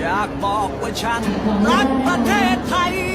อยากบอกว่าฉันรักประเทศไทย